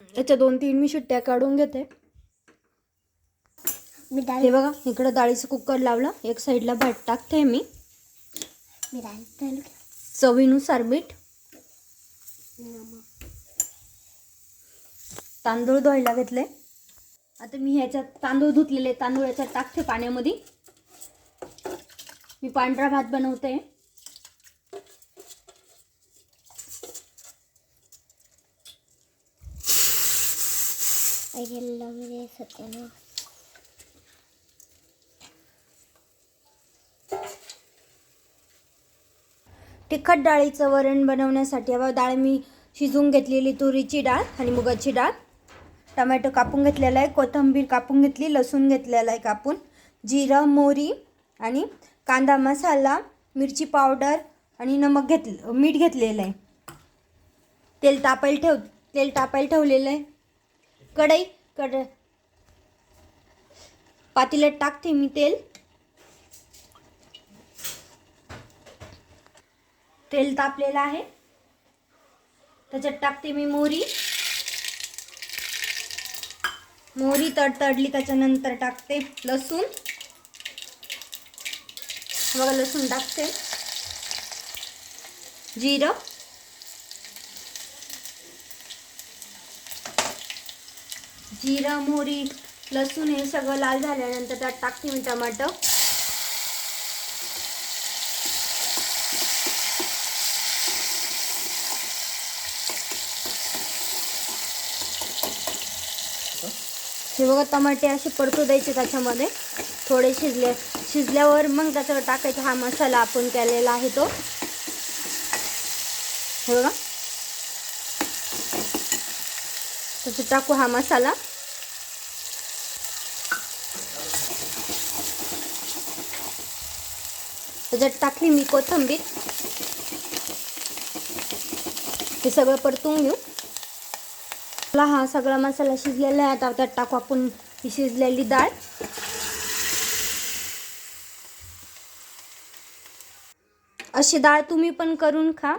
याच्या दोन तीन मी शिट्ट्या काढून घेते. मी डाळ हे बघा इकडं डाळीचं कुकर लावलं. एक साईडला भात टाकते मी. मी डाळ चालू चवीनुसार मीठ. तांदूळ धुवायला घेतले. आता मी ह्याच्यात तांदूळ धुतलेले तांदूळ याच्यात टाकते पाण्यामध्ये. मी पांढरा भात बनवते. गेलं तिखट डाळीचं वरण बनवण्यासाठी हवं. डाळ मी शिजवून घेतलेली तुरीची डाळ आणि मुगाची डाळ. टमॅटो कापून घेतलेला आहे कोथिंबीर कापून घेतली लसूण घेतलेला आहे कापून. जिरं मोहरी आणि कांदा मसाला मिरची पावडर आणि नमक घेतलं मीठ घेतलेलं आहे. तेल तापायला ठेव तेल तापायला ठेवलेलं आहे. कढई कढ पातेल्यात टाकते मी तेल. तेल तापलेलं आहे. त्याच्यात टाकते मी मोहरी. मोहरी तडतडली त्याच्यानंतर टाकते लसूण. बघा लसूण टाकते. जिरं. जिरं मोहरी लसूण हे सगळं लाल झाल्यानंतर त्यात टाकते मी टमाटर हे बघा टमाटे असे परतू द्यायचे त्याच्यामध्ये. थोडे शिजले शिजल्यावर मग त्याच्यावर टाकायचा हा मसाला आपण केलेला आहे तो. हे बघा. त्याच्यात टाकू हा मसाला. त्याच्यात टाकली मी कोथिंबीर. हे सगळं परतून घेऊ. आपला हा सगळा मसाला शिजलेला आहे. आता त्यात टाकू आपण ही शिजलेली डाळ. अशी डाळ तुम्ही पण करून खा.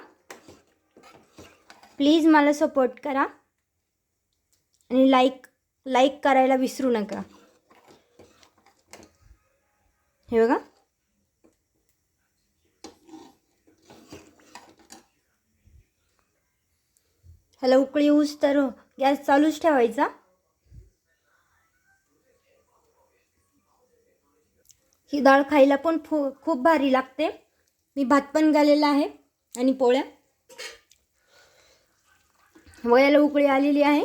प्लीज मला सपोर्ट करा. आणि लाईक लाईक करायला विसरू नका. हे बघा. ह्याला उकळी ऊस तर गॅस चालूच ठेवायचा. ही डाळ खायला पण फू खूप भारी लागते. मी भात पण घालेला आहे आणि पोळ्या. वयाला उकळी आलेली आहे.